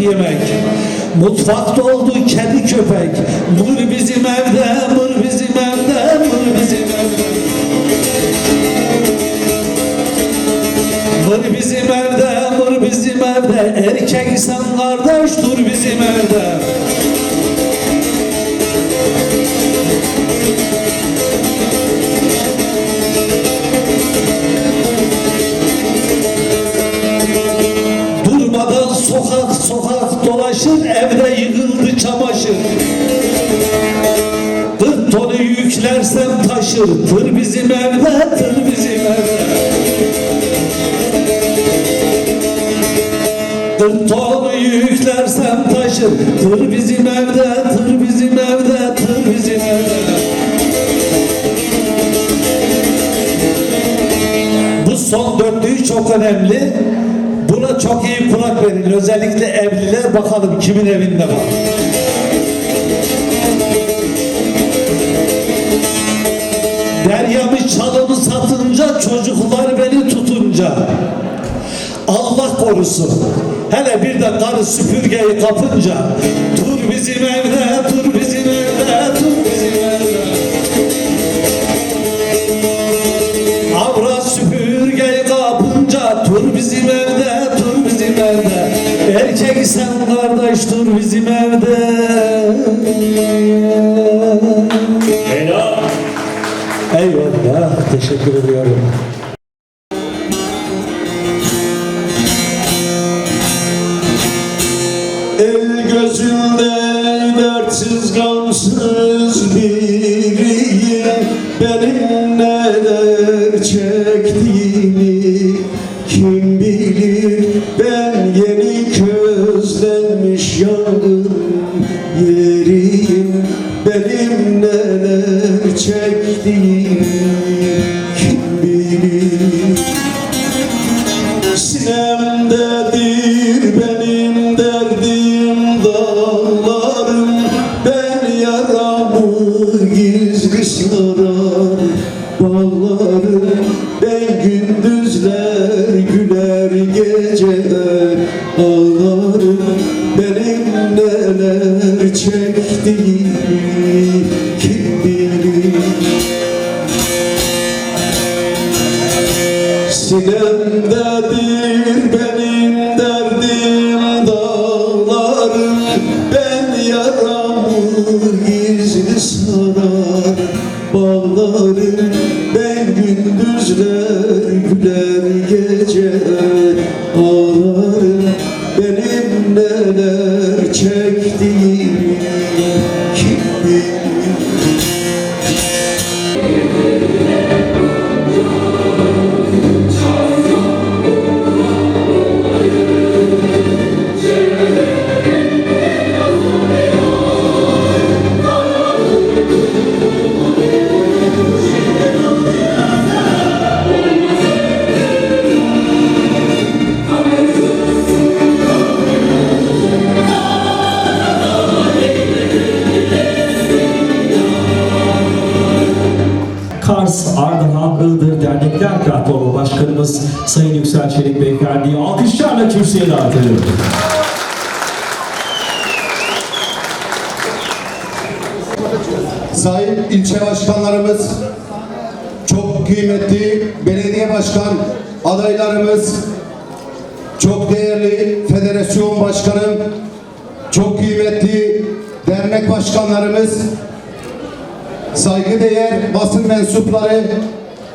yemek. Mutfakta oldu kedi köpek. Mır bizim evde, mır bizim evde, mır bizim evde. Mır bizim evde, mır bizim evde. Erkek sen kardeş dur bizim evde. Yüklersem taşır Tır bizim evde tır bizim evde Kırk tonu yüklersem taşır Tır bizim evde tır bizim evde tır bizim evde Bu son dörtlüğü çok önemli. Buna çok iyi kulak verin. Özellikle evliler bakalım kimin evinde var. Allah korusun. Hele bir de karı süpürgeyi kapınca Dur bizim evde, dur bizim evde, dur bizim evde Avra süpürgeyi kapınca Dur bizim evde, dur bizim evde Erkek sen kardeş dur bizim evde Helal. Eyvallah, teşekkür ediyorum. Dertsiz gamsız biriyim Benim neler çektiğimi ağlarım Benim neler ediyorum. Sayın ilçe başkanlarımız, çok kıymetli belediye başkan adaylarımız, çok değerli federasyon başkanım, çok kıymetli dernek başkanlarımız, saygıdeğer basın mensupları,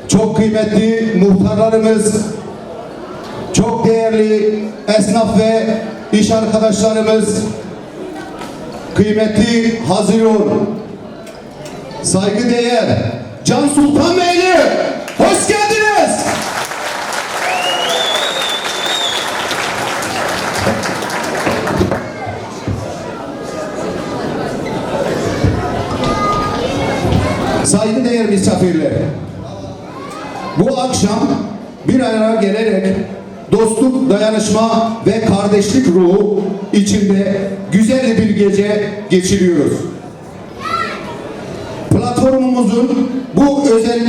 çok kıymetli muhtarlarımız, çok değerli esnaf ve iş arkadaşlarımız, kıymetli Haziran, saygıdeğer Can Sultan Beyli, hoş geldiniz. Saygıdeğer misafirler, bu akşam bir araya gelerek dostluk, dayanışma ve kardeşlik ruhu içinde güzel bir gece geçiriyoruz. Platformumuzun bu özel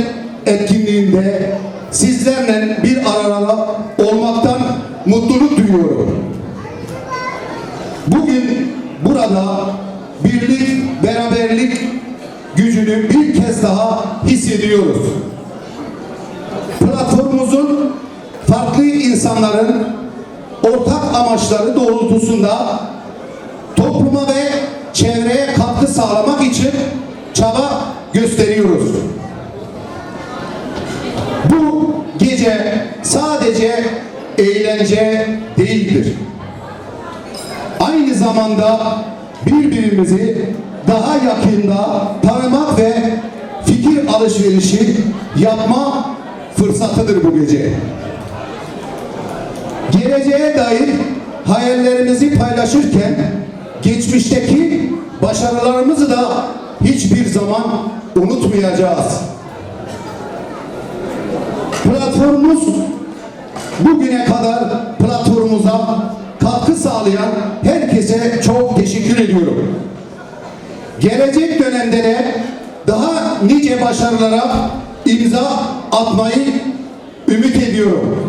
etkinliğinde sizlerle bir arada olmaktan mutluluk duyuyorum. Bugün burada birlik, beraberlik gücünü bir kez daha hissediyoruz. Platformumuzun insanların ortak amaçları doğrultusunda topluma ve çevreye katkı sağlamak için çaba gösteriyoruz. Bu gece sadece eğlence değildir. Aynı zamanda birbirimizi daha yakında tanımak ve fikir alışverişi yapma fırsatıdır bu gece. Geleceğe dair hayallerimizi paylaşırken geçmişteki başarılarımızı da hiçbir zaman unutmayacağız. Platformumuz bugüne kadar platformumuza katkı sağlayan herkese çok teşekkür ediyorum. Gelecek dönemde de daha nice başarılara imza atmayı ümit ediyorum.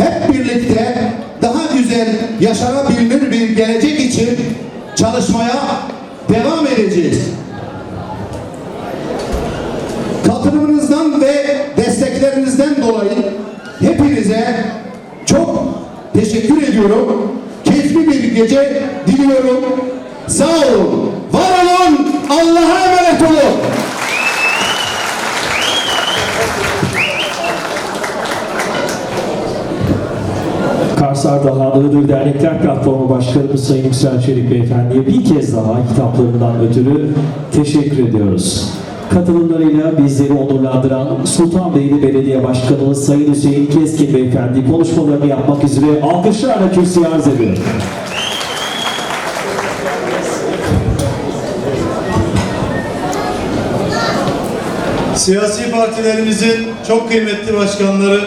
Hep birlikte daha güzel yaşanabilir bir gelecek için çalışmaya devam edeceğiz. Katılımınızdan ve desteklerinizden dolayı hepinize çok teşekkür ediyorum. Keyifli bir gece diliyorum. Sağ olun, var olun, Allah'a emanet olun. Kars Ardahan Dernekler Platformu Başkanımız Sayın Yüksel Çelik Beyefendi'ye bir kez daha kitaplarından ötürü teşekkür ediyoruz. Katılımlarıyla bizleri onurlandıran Sultanbeyli Belediye Başkanımız Sayın Hüseyin Keskin Beyefendi konuşmalarını yapmak üzere alkışlarla kürsüye arz ediyor. Siyasi partilerimizin çok kıymetli başkanları,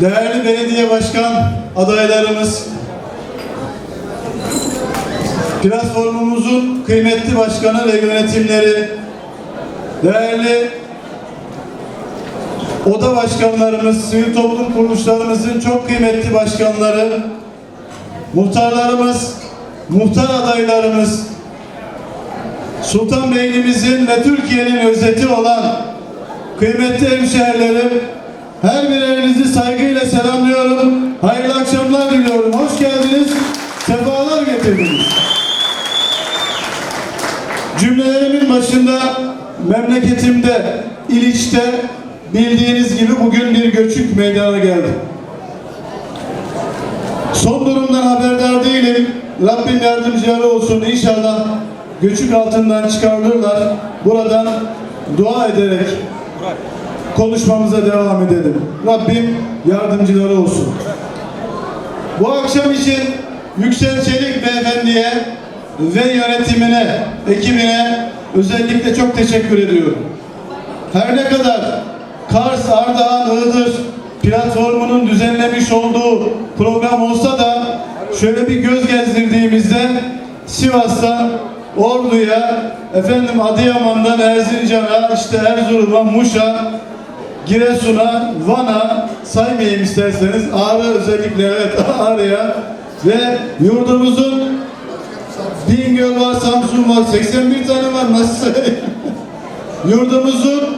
değerli belediye başkan adaylarımız, platformumuzun kıymetli başkanı ve yönetimleri, değerli oda başkanlarımız, sivil toplum kuruluşlarımızın çok kıymetli başkanları, muhtarlarımız, muhtar adaylarımız, Sultanbeyli'mizin ve Türkiye'nin özeti olan kıymetli hemşehrilerim, her birerinizi saygıyla selamlıyorum. Hayırlı akşamlar diliyorum. Hoş geldiniz. Sefalar getirdiniz. Cümlelerimin başında memleketimde, İliç'te bildiğiniz gibi bugün bir göçük meydana geldi. Son durumdan haberdar değilim. Rabbim yardımcıları olsun. İnşallah göçük altından çıkarılırlar. Buradan dua ederek konuşmamıza devam edelim. Rabbim yardımcıları olsun. Bu akşam için Yüksel Çelik Beyefendi'ye ve yönetimine, ekibine özellikle çok teşekkür ediyorum. Her ne kadar Kars, Ardahan, Iğdır platformunun düzenlemiş olduğu program olsa da şöyle bir göz gezdirdiğimizde Sivas'tan Ordu'ya, efendim Adıyaman'dan Erzincan'a, işte Erzurum'a, Muş'a, Giresun'a, Van'a saymayayım isterseniz. Ağrı özellikle evet Ağrı'ya ve yurdumuzun Bingöl var, Samsun var, 81 tane var nasıl? Yurdumuzun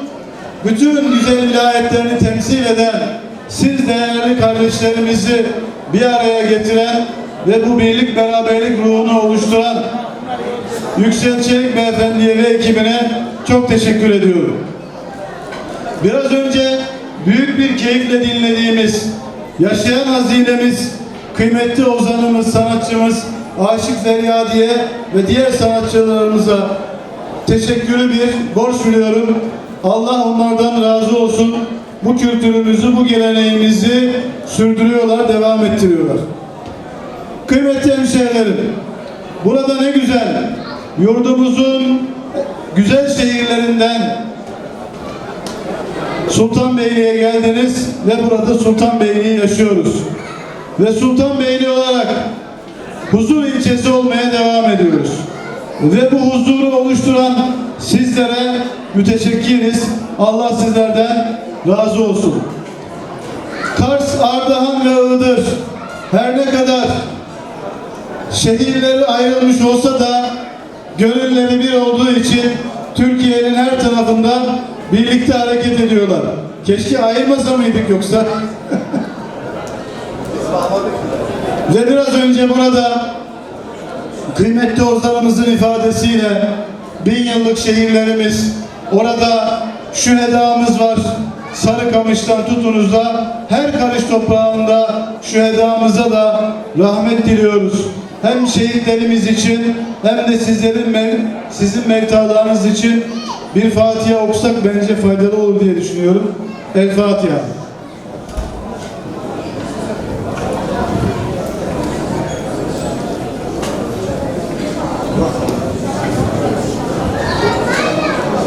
bütün güzel vilayetlerini temsil eden siz değerli kardeşlerimizi bir araya getiren ve bu birlik beraberlik ruhunu oluşturan Yüksel Çelik Beyefendi'ye ve ekibine çok teşekkür ediyorum. Biraz önce büyük bir keyifle dinlediğimiz, yaşayan hazinemiz, kıymetli ozanımız, sanatçımız Aşık Feryadiye ve diğer sanatçılarımıza teşekkürü bir borç biliyorum. Allah onlardan razı olsun. Bu kültürümüzü, bu geleneğimizi sürdürüyorlar, devam ettiriyorlar. Kıymetli hemşehrilerim, burada ne güzel, yurdumuzun güzel şehirlerinden Sultanbeyli'ye geldiniz ve burada Sultanbeyli'yi yaşıyoruz. Ve Sultanbeyli olarak huzur ilçesi olmaya devam ediyoruz. Ve bu huzuru oluşturan sizlere müteşekkiriz. Allah sizlerden razı olsun. Kars, Ardahan ve Iğdır her ne kadar şehirleri ayrılmış olsa da gönülleri bir olduğu için Türkiye'nin her tarafından birlikte hareket ediyorlar. Keşke ayırmasa mıydık yoksa? Ve biraz önce burada kıymetli ozlarımızın ifadesiyle bin yıllık şehirlerimiz orada şu hedamız var Sarıkamış'tan tutunuz da her karış toprağında şu hedamıza da rahmet diliyoruz. Hem şehitlerimiz için hem de sizlerin mev- sizin mevtalarınız için bir Fatiha okusak bence faydalı olur diye düşünüyorum. El Fatiha.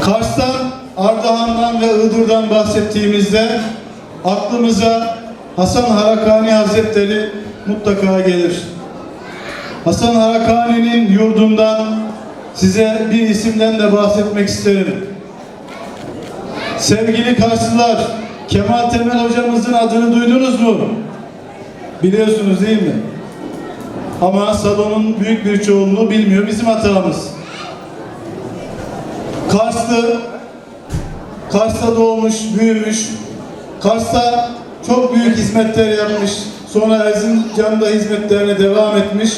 Kars'tan, Ardahan'dan ve Iğdır'dan bahsettiğimizde aklımıza Hasan Harakani Hazretleri mutlaka gelir. Hasan Harakani'nin yurdundan size bir isimden de bahsetmek isterim. Sevgili Karslılar, Kemal Temel hocamızın adını duydunuz mu? Biliyorsunuz değil mi? Ama salonun büyük bir çoğunluğu bilmiyor. Bizim hatamız. Karslı, Kars'ta doğmuş, büyümüş. Kars'ta çok büyük hizmetler yapmış. Sonra Erzincan'da hizmetlerine devam etmiş.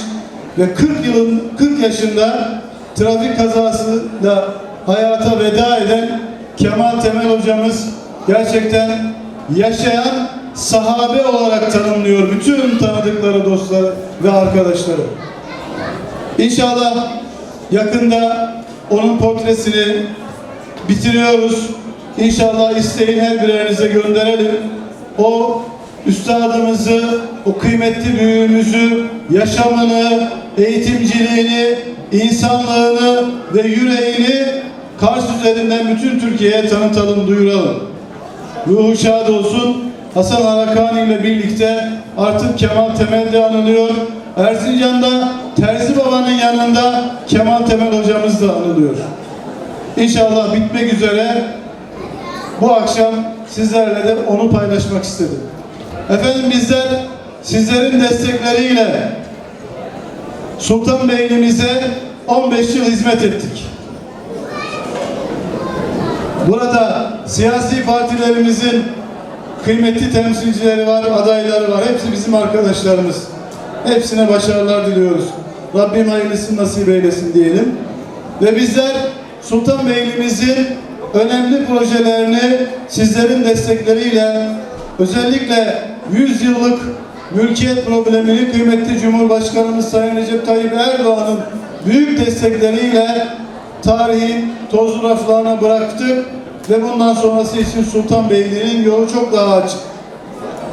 Ve 40 yılın 40 yaşında trafik kazasıyla hayata veda eden Kemal Temel hocamız gerçekten yaşayan sahabe olarak tanımlıyor bütün tanıdıkları dostları ve arkadaşları. İnşallah yakında onun portresini bitiriyoruz. İnşallah isteyin her birerinize gönderelim. O üstadımızı, o kıymetli büyüğümüzü, yaşamını, eğitimciliğini, insanlığını ve yüreğini Kars üzerinden bütün Türkiye'ye tanıtalım, duyuralım. Ruhu şad olsun. Hasan Harakani ile birlikte artık Kemal Temel'de anılıyor. Erzincan'da Terzi Baba'nın yanında Kemal Temel hocamız da anılıyor. İnşallah bitmek üzere bu akşam sizlerle de onu paylaşmak istedim. Efendim bizler sizlerin destekleriyle Sultanbeyli'mize 15 yıl hizmet ettik. Burada siyasi partilerimizin kıymetli temsilcileri var, adayları var. Hepsi bizim arkadaşlarımız. Hepsine başarılar diliyoruz. Rabbim hayırlısını nasip eylesin diyelim. Ve bizler Sultanbeyli'mizin önemli projelerini sizlerin destekleriyle özellikle 100 yıllık mülkiyet problemini kıymetli Cumhurbaşkanımız Sayın Recep Tayyip Erdoğan'ın büyük destekleriyle tarihin toz raflarına bıraktık ve bundan sonrası için Sultanbeyli'nin yolu çok daha açık.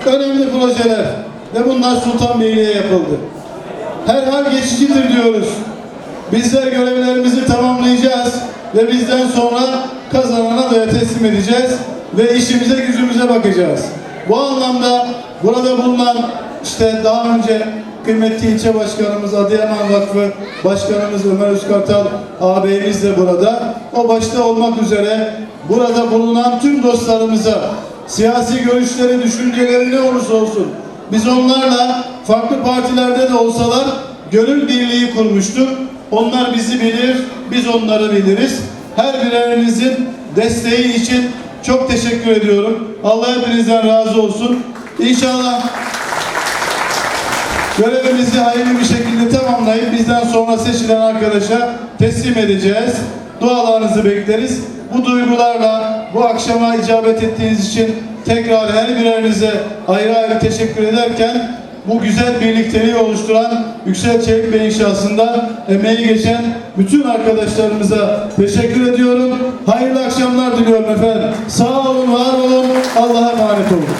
Önemli projeler ve bunlar Sultanbeyli'ye yapıldı. Her hal geçicidir diyoruz. Bizler görevlerimizi tamamlayacağız ve bizden sonra kazanana da teslim edeceğiz ve işimize gücümüze bakacağız. Bu anlamda burada bulunan işte daha önce kıymetli ilçe başkanımız Adıyaman Vakfı Başkanımız Ömer Özkartal ağabeyimiz de burada. O başta olmak üzere burada bulunan tüm dostlarımıza siyasi görüşleri, düşünceleri ne olursa olsun biz onlarla farklı partilerde de olsalar gönül birliği kurmuştuk. Onlar bizi bilir, biz onları biliriz. Her birerinizin desteği için çok teşekkür ediyorum. Allah hepinizden razı olsun. İnşallah görevimizi hayırlı bir şekilde tamamlayıp bizden sonra seçilen arkadaşa teslim edeceğiz. Dualarınızı bekleriz. Bu duygularla bu akşama icabet ettiğiniz için tekrar her birerinize ayrı ayrı teşekkür ederken bu güzel birlikteliği oluşturan Yüksel Çelik Bey inşasında emeği geçen bütün arkadaşlarımıza teşekkür ediyorum. Hayırlı akşamlar diliyorum efendim. Sağ olun, var olun. Allah'a emanet olun.